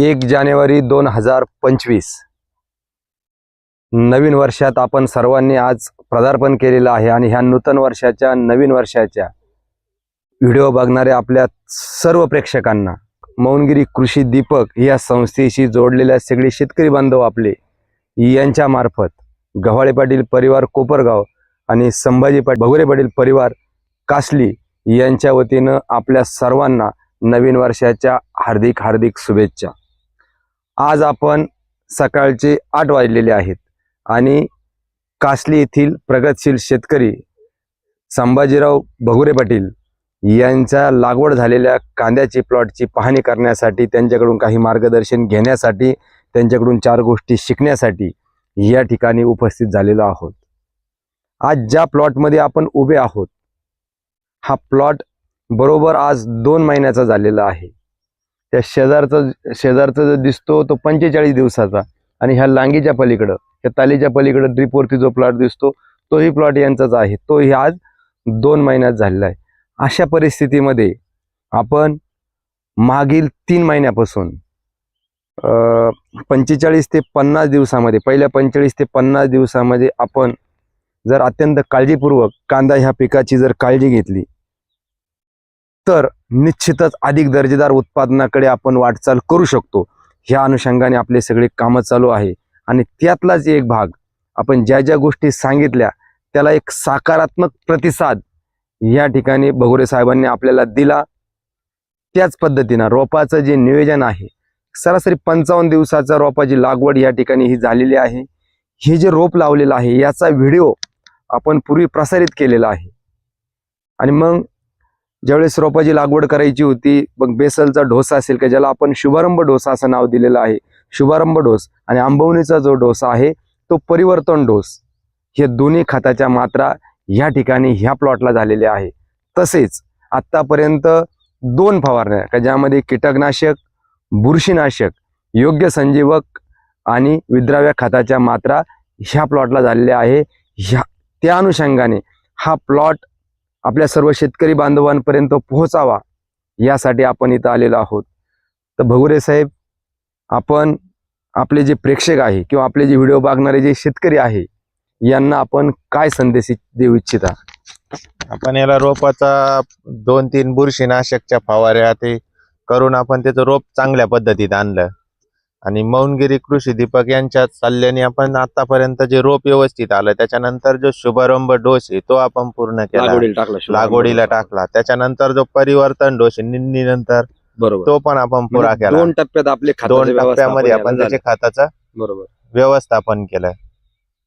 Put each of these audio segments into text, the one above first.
एक जानेवारी दोन हजार पंचवीस. नवीन वर्षात आपण सर्वांनी आज पदार्पण केलेलं आहे आणि ह्या नूतन वर्षाच्या नवीन वर्षाच्या व्हिडिओ बघणाऱ्या आपल्या सर्व प्रेक्षकांना मौनगिरी कृषी दीपक या संस्थेशी जोडलेल्या सगळे शेतकरी बांधव आपले यांच्या मार्फत गव्हाळे पाटील परिवार कोपरगाव आणि संभाजी पाटील भगोरे पाटील परिवार कासली यांच्या वतीनं आपल्या सर्वांना नवीन वर्षाच्या हार्दिक हार्दिक शुभेच्छा. आज आपण सकाळचे आठ वाजलेले आहेत आणि कासली येथील प्रगतशील शेतकरी संभाजीराव भगुरे पाटील यांच्या लागवड झालेल्या कांद्याची प्लॉटची पाहणी करण्यासाठी त्यांच्याकडून काही मार्गदर्शन घेण्यासाठी त्यांच्याकडून चार गोष्टी शिकण्यासाठी या ठिकाणी उपस्थित झालेलो आहोत. आज ज्या प्लॉटमध्ये आपण उभे आहोत हा प्लॉट बरोबर आज दोन महिन्याचा झालेला आहे. त्या शेजारचा शेजारचा जो दिसतो तो पंचेचाळीस दिवसाचा. आणि ह्या लांगीच्या पलीकडं त्या तालीच्या पलीकडं ड्रीपवरती जो प्लॉट दिसतो तोही प्लॉट यांचाच आहे. तोही आज दोन महिन्यात झालेला आहे. अशा परिस्थितीमध्ये आपण मागील तीन महिन्यापासून पंचेचाळीस ते पन्नास दिवसामध्ये पहिल्या पंचेचाळीस ते पन्नास दिवसामध्ये आपण जर अत्यंत काळजीपूर्वक कांदा ह्या पिकाची जर काळजी घेतली तर निश्चितच अधिक दर्जेदार उत्पादनाकडे आपण वाटचाल करू शकतो. ह्या अनुषंगाने आपले सगळे कामं चालू आहे. आणि त्यातलाच एक भाग आपण ज्या ज्या गोष्टी सांगितल्या त्याला एक सकारात्मक प्रतिसाद या ठिकाणी भगोरे साहेबांनी आपल्याला दिला. त्याच पद्धतीनं रोपाचं जे नियोजन आहे सरासरी पंचावन्न दिवसाचा रोपाची लागवड या ठिकाणी ही झालेली आहे. हे जे रोप लावलेलं आहे याचा व्हिडिओ आपण पूर्वी प्रसारित केलेला आहे. आणि मग ज्यावेळेस रोपाची लागवड करायची होती मग बेसलचा डोसा असेल का ज्याला आपण शुभारंभ डोसा असं नाव दिलेलं आहे. शुभारंभ डोस आणि आंबवणीचा जो डोसा आहे तो परिवर्तन डोस. हे दोन्ही खताच्या मात्रा ह्या ठिकाणी ह्या प्लॉटला झालेल्या आहे. तसेच आत्तापर्यंत दोन फवारण्या का ज्यामध्ये कीटकनाशक बुरशीनाशक योग्य संजीवक आणि विद्राव्य खताच्या मात्रा ह्या प्लॉटला झालेल्या आहे. ह्या त्या अनुषंगाने हा प्लॉट आपल्या सर्व शेतकरी बांधवांपर्यंत पोहोचावा यासाठी आपण इथं आलेलो आहोत. तर भगुरे साहेब आपण आपले जे प्रेक्षक आहे किंवा आपले जे व्हिडिओ बघणारे जे शेतकरी आहे यांना आपण काय संदेश देऊ इच्छिता? आपण याला रोपाचा दोन तीन बुरशीनाशकच्या फवाऱ्या ते करून आपण त्याचं रोप चांगल्या पद्धतीत आणलं. आणि मौनगिरी कृषी दीपक यांच्या सल्ल्याने आपण आतापर्यंत जे रोप व्यवस्थित आलं त्याच्यानंतर जो शुभारंभ डोस आहे तो आपण पूर्ण केला. लागवडीला टाकला त्याच्यानंतर जो परिवर्तन डोस निंदी नंतर बरोबर. तो पण आपण पुरा म्हणजे केला. दोन टप्प्यात आपले दोन टप्प्यामध्ये आपण. त्याचे खताचं बरोबर. व्यवस्थापन केलं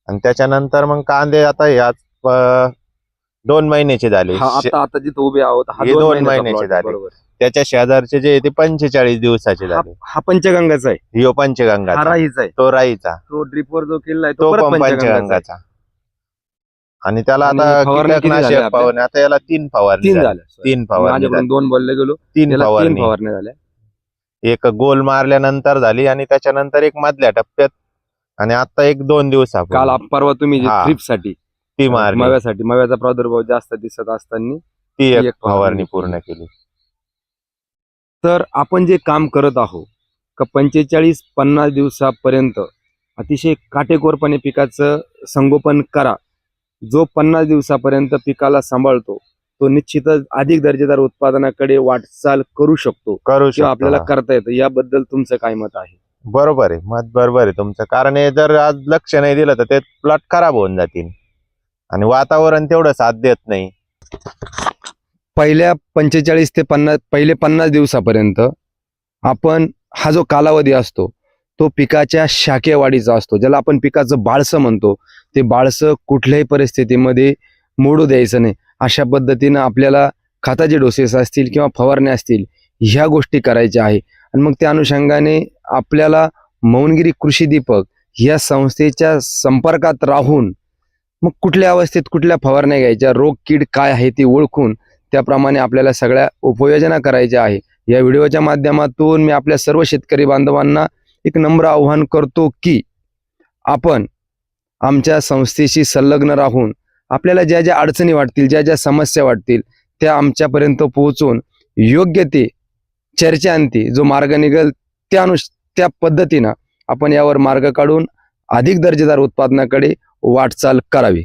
आणि त्याच्यानंतर मग कांदे आता याच दोन महिन्याचे झाले. हा आता आता जिथं उभे आहोत हा हे दोन महिन्याचा महिन्याचे plot आहे, झाले. बरोबर. त्याच्या शेजारचे जे आहे ते पंचेचाळीस दिवसाचे हा झाले. हा पंचगंगाचा आहे. हा पंचगंगा राहीचा आहे. तो राईचा. तो ड्रिपवर जो केलेला आहे तो परत पण पंचगंगाचा आहे. पंचगंगाचा. आणि त्याला आणि आता फवारण्या किती झाल्या कीटकनाशक आपल्या? फवारणी आता याला तीन फवारणी तीन झाल्या. झाल्या तीन फवारणी माझ्याकडून झाल्या. दोन बोलले गेलो. तीन त्याला तीन फवारणी. फवारण्या झाल्या एक गोल मारल्यानंतर झाली आणि त्याच्यानंतर एक मधल्या टप्प्यात. आणि आता एक दोन दिवस काल आप- परवा तुम्ही हा. ट्रिपसाठी ती मारली. मव्यासाठी मव्याचा प्रादुर्भाव जास्त दिसत असताना ती एक फवारणी पूर्ण केली. तर आपण जे काम करत आहोत का पंचेचाळीस पन्नास दिवसापर्यंत अतिशय काटेकोरपणे पिकाचं संगोपन करा. जो पन्नास दिवसापर्यंत पिकाला सांभाळतो तो निश्चितच अधिक दर्जेदार उत्पादनाकडे वाटचाल करू शकतो करू किंवा आपल्याला शकतो करता येतं. याबद्दल तुमचं काय मत आहे? बरोबर आहे. मत बरोबर आहे तुमचं. कारण हे जर आज लक्ष नाही दिलं तर ते प्लॉट खराब होऊन जातील. आणि वातावरण तेवढं साथ देत नाही. पहिल्या पंचेचाळीस ते पन्नास पहिले पन्नास दिवसापर्यंत आपण हा जो कालावधी असतो तो पिकाच्या शाखे वाढीचा असतो. ज्याला आपण पिकाचं बाळसं म्हणतो ते बाळसं कुठल्याही परिस्थितीमध्ये मोडू द्यायचं नाही. अशा पद्धतीनं आपल्याला खताचे डोसेस असतील किंवा फवारण्या असतील ह्या गोष्टी करायच्या आहे. आणि मग त्या अनुषंगाने आपल्याला मौनगिरी कृषी दीपक या संस्थेच्या संपर्कात राहून मग कुठल्या अवस्थेत कुठल्या फवारण्या घ्यायच्या? रोग कीड काय आहे ती ओळखून त्याप्रमाणे आपल्याला सगळ्या उपाययोजना करायच्या आहे. या व्हिडिओच्या माध्यमातून मी आपल्या सर्व शेतकरी बांधवांना एक नम्र आव्हान करतो की आपण आमच्या संस्थेशी संलग्न राहून आपल्याला ज्या ज्या अडचणी वाटतील ज्या ज्या समस्या वाटतील त्या आमच्यापर्यंत पोहोचून योग्य ते चर्चांती जो मार्ग निघेल त्यानुष त्या पद्धतीनं आपण यावर मार्ग काढून अधिक दर्जेदार उत्पादनाकडे वाटचाल करावी.